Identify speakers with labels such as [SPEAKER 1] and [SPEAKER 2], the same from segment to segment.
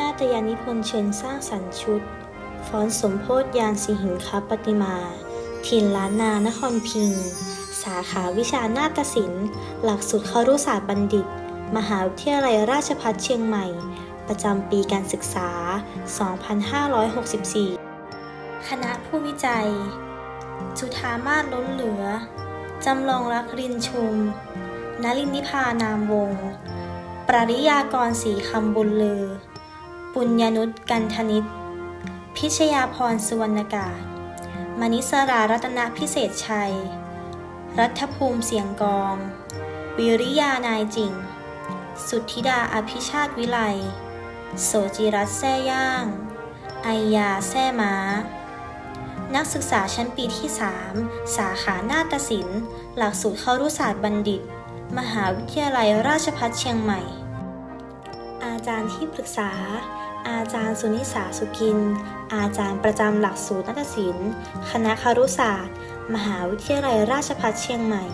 [SPEAKER 1] นาฏยานิพนธ์เชิญสร้างสรรค์ชุด ฟ้อนสมโพธยานสิหิงคปฏิมาถิ่นล้านนานครพิง สาขาวิชานาฏศิลป์ หลักสูตรครุศาสตร์บัณฑิต มหาวิทยาลัยราชภัฏเชียงใหม่ ประจำปีการศึกษา 2564 คณะผู้วิจัย จุธามาศล้นเหลือ จำลองรักรินชุม นลินนิพานามวงศ์ปริยากรศรีคำบุญเลอ ปุญญนุชกันธนิต พิชยาพรสุวรรณกาศมณิสรารัตนพิเศษชัย รัฐภูมิเสียงกอง วิริยานายจิง สุทธิดาอภิชาติวิไล โสจิรัตแซ่ย่าง ไอยาแซ่ม้า นักศึกษาชั้นปีที่ 3 สาขานาฏศิลป์ หลักสูตรเขารุศาสตร์บัณฑิต มหาวิทยาลัยราชภัฏเชียงใหม่ อาจารย์ที่ปรึกษา อาจารย์สุนิสาสุกิน อาจารย์ประจำหลักสูตรนาฏศิลป์ คณะคารุศาสตร์ มหาวิทยาลัยราชภัฏเชียงใหม่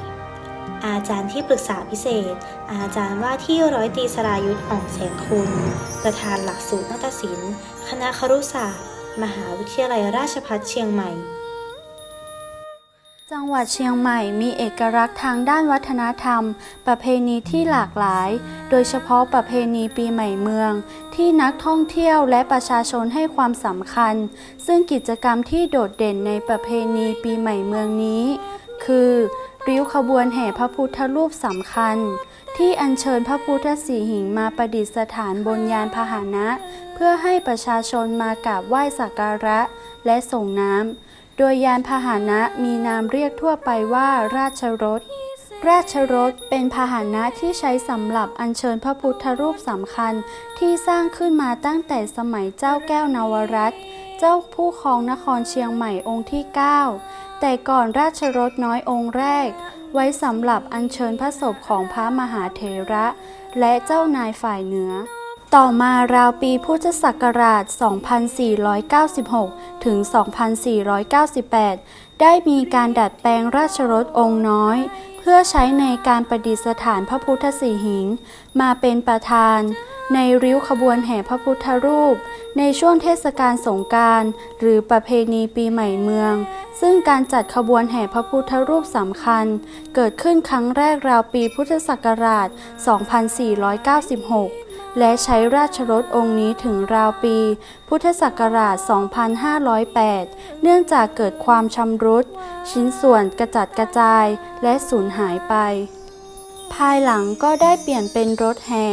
[SPEAKER 1] อาจารย์ที่ปรึกษาพิเศษ อาจารย์ว่าที่ร้อยตรีสรายุทธ์อ่องแสงคุณ ประธานหลักสูตรนาฏศิลป์ คณะคารุศาสตร์ มหาวิทยาลัยราชภัฏเชียงใหม่
[SPEAKER 2] จังหวัดเชียงใหม่มีเอกลักษณ์ทางด้านวัฒนธรรม ประเพณีที่หลากหลาย โดยเฉพาะประเพณีปีใหม่เมือง ที่นักท่องเที่ยวและประชาชนให้ความสำคัญ ซึ่งกิจกรรมที่โดดเด่นในประเพณีปีใหม่เมืองนี้ คือริ้วขบวนแห่พระพุทธรูปสำคัญ ที่อัญเชิญพระพุทธสีหิงมาประดิษฐานบนยานพาหนะ เพื่อให้ประชาชนมากราบไหว้สักการะและส่งน้ำ โดยยานพาหนะมีนามเรียกทั่วไปว่าราชรถ ราชรถเป็นพาหนะที่ใช้สำหรับอัญเชิญพระพุทธรูปสำคัญที่สร้างขึ้นมาตั้งแต่สมัยเจ้าแก้วนวรัตน์เจ้าผู้ครองนครเชียงใหม่องค์ที่ 9 แต่ก่อนราชรถน้อยองค์แรก ไว้สำหรับอัญเชิญพระศพของพระมหาเถระ และเจ้านายฝ่ายเหนือ ต่อมาราวปีพุทธศักราช 2496 ถึง 2498 ได้มีการดัดแปลงราชรถองค์น้อย เพื่อใช้ในการประดิษฐานพระพุทธสีหิง มาเป็นประธาน ในริ้วขบวนแห่พระพุทธรูป ในช่วงเทศกาลสงการหรือประเพณีปีใหม่เมือง ซึ่งการจัดขบวนแห่พระพุทธรูปสำคัญ เกิดขึ้นครั้งแรกราวปีพุทธศักราช 2496 และใช้ราชรถองค์นี้ถึงราวปี พุทธศักราช 2508 เนื่องจากเกิดความชำรุด ชิ้นส่วนกระจัดกระจายและสูญหายไป ภายหลังก็ได้เปลี่ยนเป็นรถแห่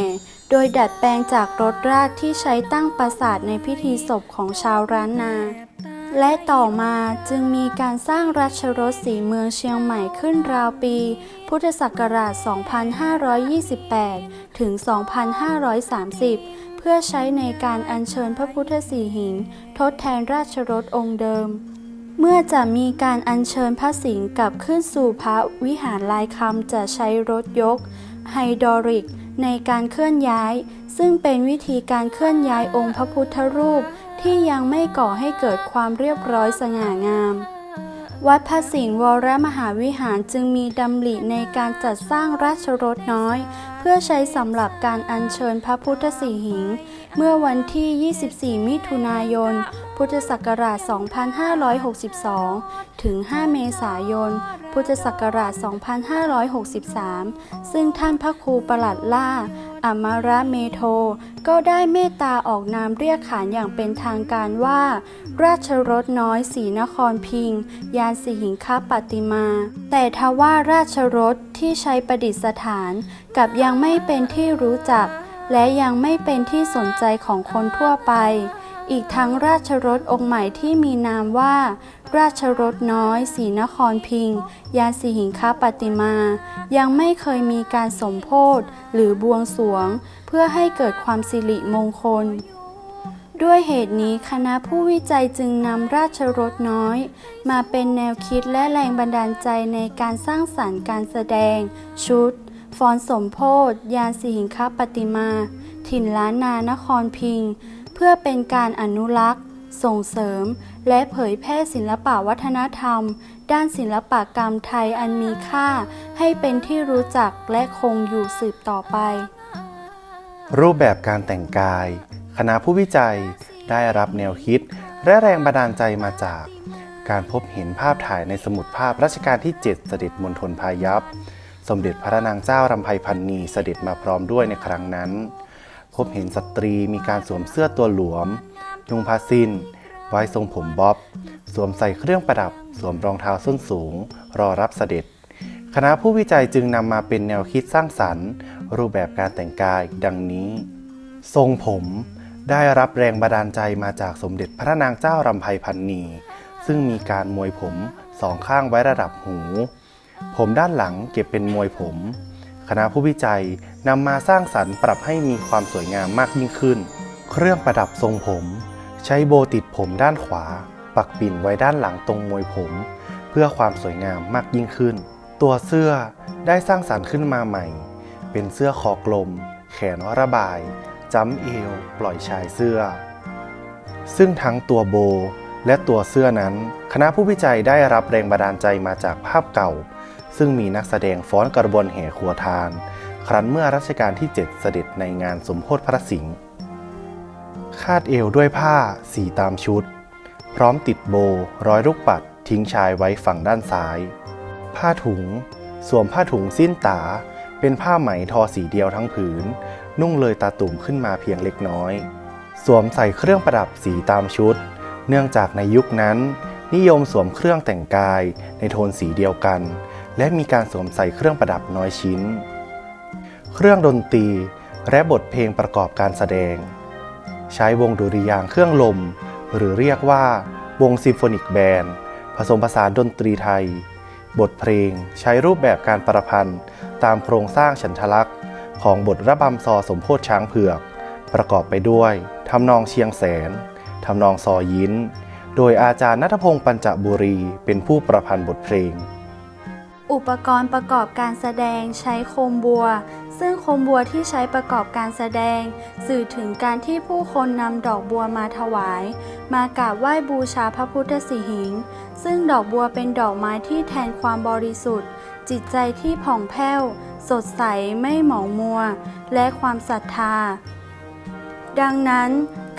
[SPEAKER 2] โดยดัดแปลงจากรถรากที่ใช้ตั้งปราสาทในพิธีศพของชาวร้านนา และต่อมาจึงมีการสร้างราชรถสีเมืองเชียงใหม่ขึ้นราวปี พุทธศักราช 2528 ถึง 2530 เพื่อใช้ในการอัญเชิญพระพุทธสีหิง ทดแทนราชรถองค์เดิม เมื่อจะมีการอัญเชิญพระสิงห์กลับขึ้นสู่พระวิหารลายคำจะใช้รถยก ไฮดรอิกในการเคลื่อนย้าย ซึ่งเป็นวิธีการเคลื่อนย้ายองค์พระพุทธรูป ที่ยังไม่ก่อให้เกิดความเรียบร้อยสง่างาม วัดพระสิงห์วรมหาวิหารจึงมีดำริในการจัดสร้างราชรถน้อย เพื่อใช้สำหรับการอัญเชิญพระพุทธสีหิง เมื่อวันที่ 24 มิถุนายน พุทธศักราช 2562 ถึง 5 เมษายน พุทธศักราช 2563 ซึ่งท่านพระครูประหลัดล่าอมระเมโท ก็ได้เมตตาออกนามเรียกขานอย่างเป็นทางการว่า ราชรถน้อยสีนครพิง ยานสิหิงคปฏิมา แต่ทว่าราชรถที่ใช้ประดิษฐานกับยังไม่เป็นที่รู้จัก และยังไม่เป็นที่สนใจของคนทั่วไป อีกทั้งราชรถองค์ใหม่ที่มีนามว่า ราชรถน้อยสีนครพิง ยานสิหิงคปฏิมา ยังไม่เคยมีการสมโพธิหรือบวงสวง เพื่อให้เกิดความสิริมงคล ด้วยเหตุนี้คณะผู้วิจัยจึงนำราชรถน้อย มาเป็นแนวคิดและแรงบันดาลใจในการสร้างสรรค์การแสดง ชุดฟ้อนสมโพธยานสิหิงคปฏิมา ถิ่นล้านนานครพิงค์ พื่อเป็นการอนุรักษ์ ส่งเสริม และเผยแพร่ศิลปวัฒนธรรม ด้านศิลปกรรมไทยอันมีค่า ให้เป็นที่รู้จักและคงอยู่สืบต่อไป
[SPEAKER 3] รูปแบบการแต่งกาย คณะผู้วิจัยได้รับแนวคิด และแรงบันดาลใจมาจาก การพบเห็นภาพถ่ายในสมุดภาพรัชกาลที่ 7 เสด็จมณฑลพายัพสมเด็จพระนางเจ้ารำไพพันนีเสด็จมาพร้อมด้วยในครั้งนั้น พบเห็นสตรีมีการสวมเสื้อตัวหลวม นุ่งผ้าสิ้น ไว้ทรงผมบ๊อบ สวมใส่เครื่องประดับ สวมรองเท้าส้นสูง รอรับเสด็จ คณะผู้วิจัยจึงนำมาเป็นแนวคิดสร้างสรรค์ รูปแบบการแต่งกายดังนี้ ทรงผมได้รับแรงบันดาลใจมาจากสมเด็จพระนางเจ้ารำไพพันนี ซึ่งมีการมวยผมสองข้างไว้ระดับหู ผมด้านหลังเก็บเป็นมวยผม คณะผู้วิจัยนำมาสร้างสรรค์ปรับให้มีความสวยงามมากยิ่งขึ้น เครื่องประดับทรงผม ใช้โบติดผมด้านขวา ปักปิ่นไว้ด้านหลังตรงมวยผม เพื่อความสวยงามมากยิ่งขึ้น ตัวเสื้อได้สร้างสรรค์ขึ้นมาใหม่ เป็นเสื้อคอกลม แขนระบาย จ้ำเอว ปล่อยชายเสื้อ ซึ่งทั้งตัวโบและตัวเสื้อนั้น คณะผู้วิจัยได้รับแรงบันดาลใจมาจากภาพเก่า ซึ่งมีนักแสดงฟ้อนกระบวนแห่ครัวทาน ครั้นเมื่อรัชกาลที่ 7 เสด็จในงานสมโพธิพระสิงห์คาดเอวด้วยผ้าสีตามชุด พร้อมติดโบ ร้อยลูกปัด ทิ้งชายไว้ฝั่งด้านซ้าย ผ้าถุง สวมผ้าถุงสิ้นตา เป็นผ้าไหมทอสีเดียวทั้งผืน นุ่งเลยตาตุ่มขึ้นมาเพียงเล็กน้อย สวมใส่เครื่องประดับสีตามชุด เนื่องจากในยุคนั้น นิยมสวมเครื่องแต่งกายในโทนสีเดียวกัน และมีการสวมใส่เครื่องประดับน้อยชิ้น เครื่องดนตรีและบทเพลงประกอบการแสดง ใช้วงดุริยางเครื่องลม หรือเรียกว่าวงซิมโฟนิกแบนด์ผสมผสานดนตรีไทย บทเพลงใช้รูปแบบการประพันธ์ตามโครงสร้างฉันทลักษณ์ ของบทระบำซอสมโพธช้างเผือก ประกอบไปด้วยทำนองเชียงแสนทำนองซอยิ้น โดยอาจารย์นัทพงศ์ปัญจบุรีเป็นผู้ประพันธ์บทเพลง
[SPEAKER 2] อุปกรณ์ประกอบการแสดงใช้โคมบัว ซึ่งโคมบัวที่ใช้ประกอบการแสดง สื่อถึงการที่ผู้คนนำดอกบัวมาถวาย มากราบไหว้บูชาพระพุทธสิหิง ซึ่งดอกบัวเป็นดอกไม้ที่แทนความบริสุทธิ์ จิตใจที่ผ่องแผ้ว สดใสไม่หมองมัว และความศรัทธา ดังนั้น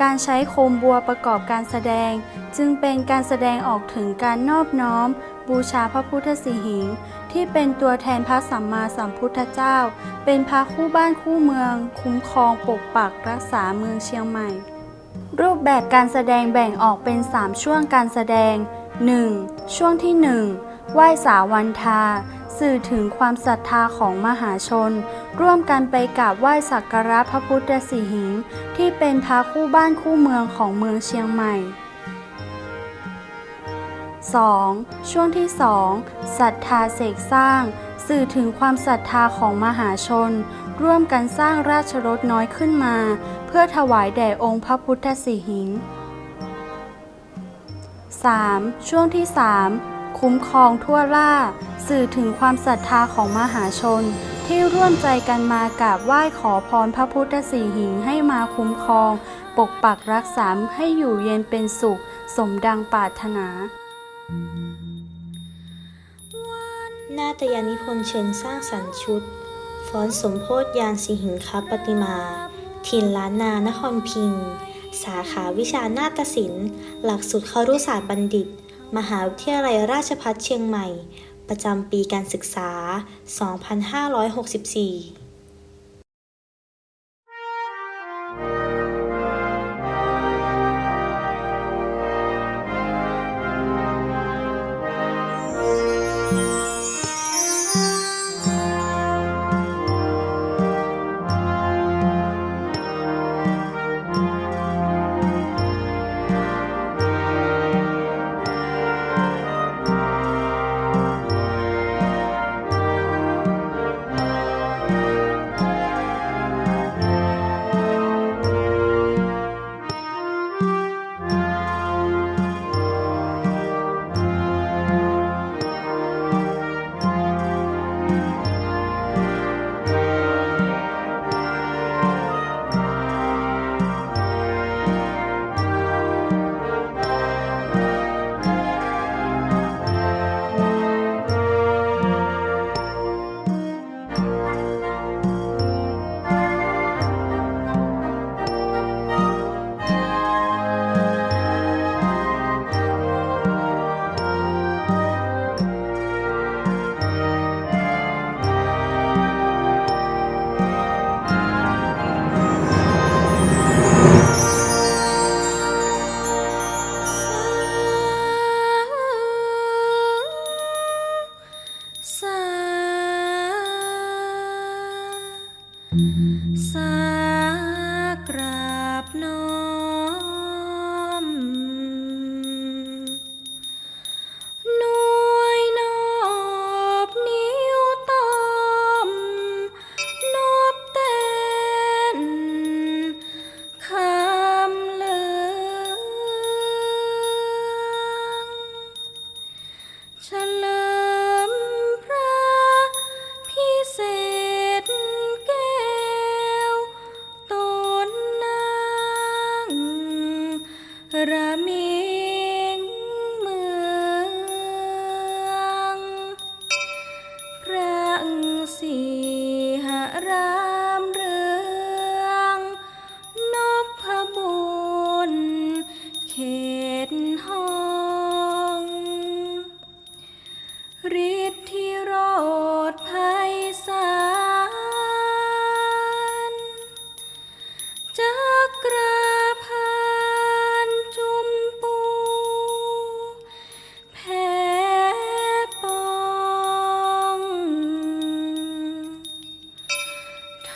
[SPEAKER 2] การใช้โคมบัวประกอบการแสดง จึงเป็นการแสดงออกถึงการนอบน้อม บูชาพระพุทธสิหิง ที่เป็นตัวแทนพระสัมมาสัมพุทธเจ้า เป็นพระคู่บ้านคู่เมือง คุ้มครองปกปักรักษาเมืองเชียงใหม่ รูปแบบการแสดงแบ่งออกเป็น 3 ช่วงการแสดง 1. ช่วงที่ 1 ไหว้สาวันทา สื่อถึงความศรัทธาของมหาชน ร่วมกันไปกราบไหว้สักการะพระพุทธสิหิง ที่เป็นพระคู่บ้านคู่เมืองของเมืองเชียงใหม่ 2. ช่วงที่ 2 ศรัทธาเสกสร้าง สื่อถึงความศรัทธาของมหาชน ร่วมกันสร้างราชรถน้อยขึ้นมา เพื่อถวายแด่องค์พระพุทธสิหิง 3. ช่วงที่ 3 คุ้มครองทั่วล่า สื่อถึงความศรัทธาของมหาชน ที่ร่วมใจกันมากราบไหว้ขอพรพระพุทธสีหิงให้มาคุ้มครอง ปกปักรักษาให้อยู่เย็นเป็นสุข สมดังปรารถนา
[SPEAKER 4] ตยานิพนธ์เชิงสร้างสรรค์ชุด ฟ้อนสมโพธยานสิหิงคปฏิมา ถิ่นล้านนานครพิง สาขาวิชานาฏศิลป์ หลักสูตรครุศาสตร์บัณฑิต มหาวิทยาลัยราชภัฏเชียงใหม่ ประจำปีการศึกษา 2564 สากราบน้อง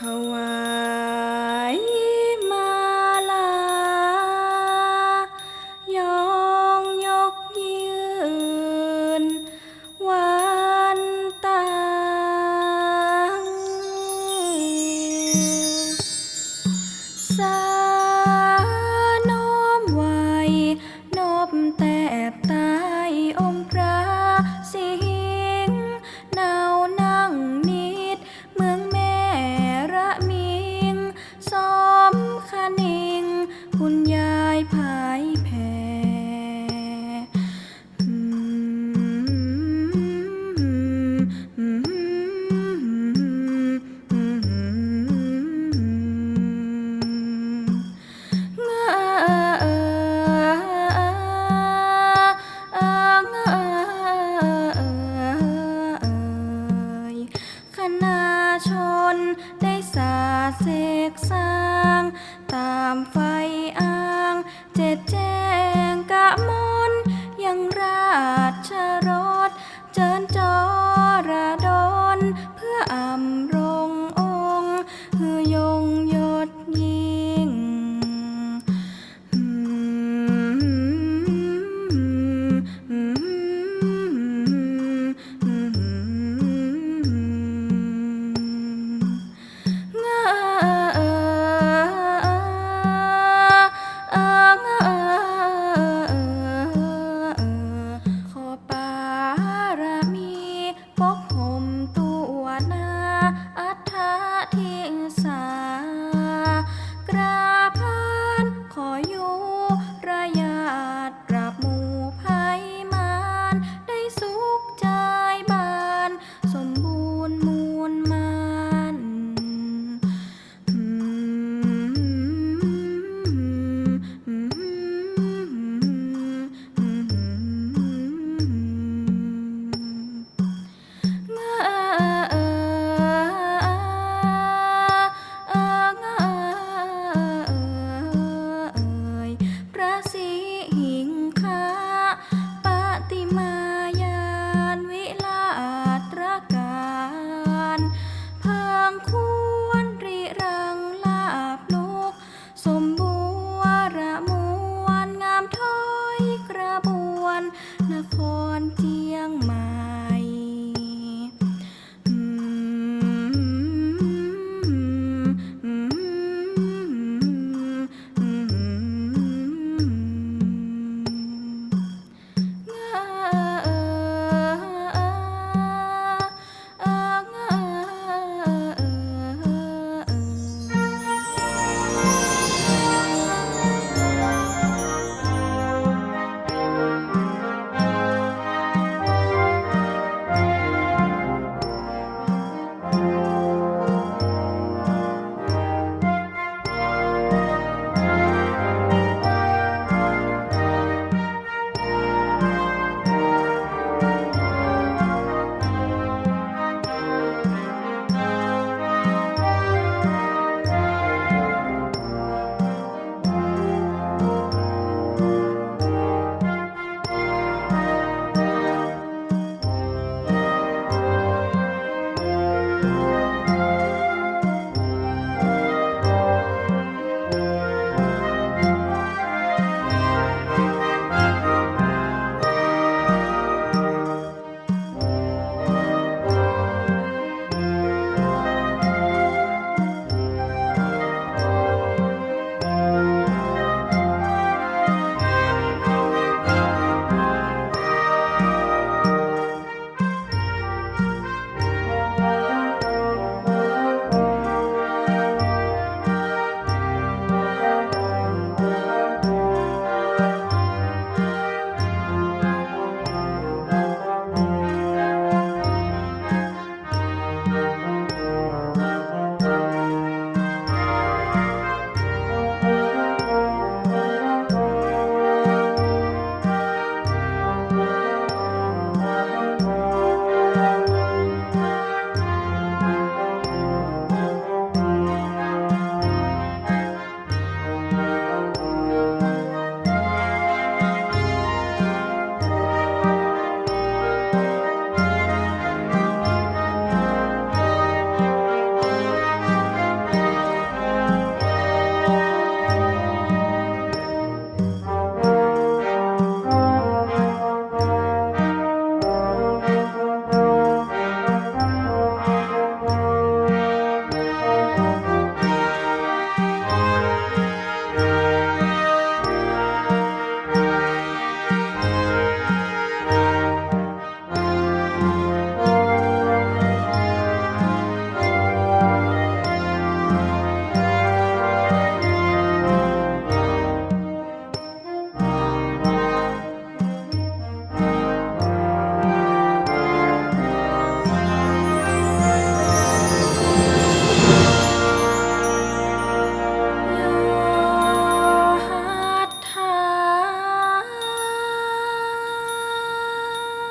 [SPEAKER 4] Hawaii.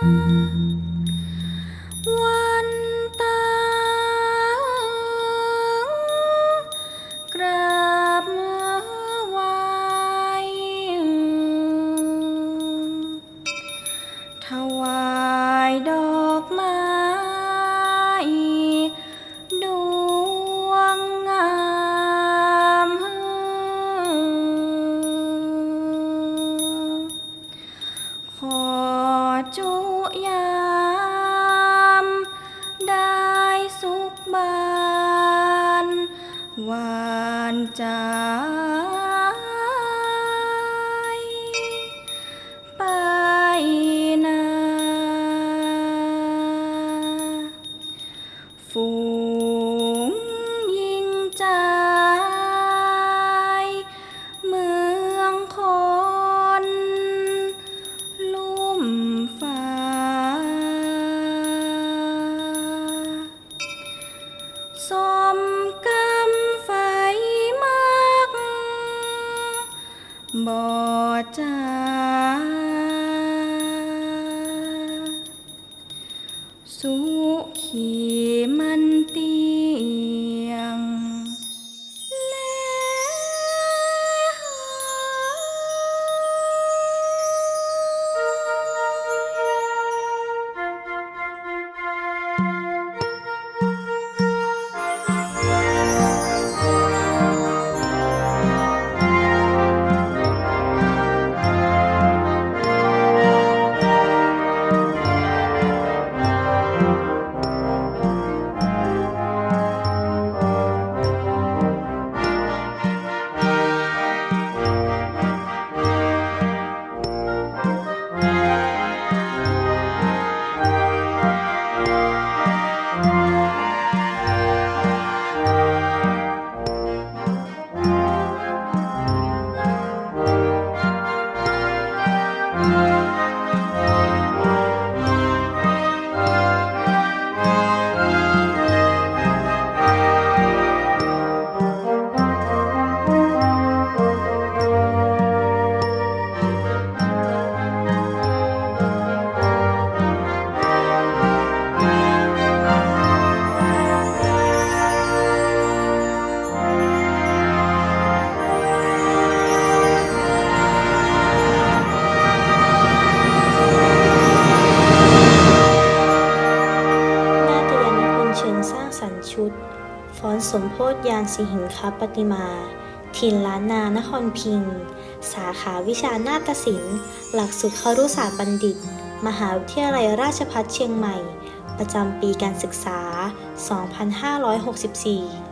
[SPEAKER 4] 아! หวานใจ สุขีมันเตี
[SPEAKER 1] อนสมโพธยานสิหิงคปฏิมา ถิ่นล้านนานครพิง สาขาวิชานาฏศิลป์ หลักสูตรครุศาสตร์บัณฑิต มหาวิทยาลัยราชภัฏเชียงใหม่ ประจำปีการศึกษา 2564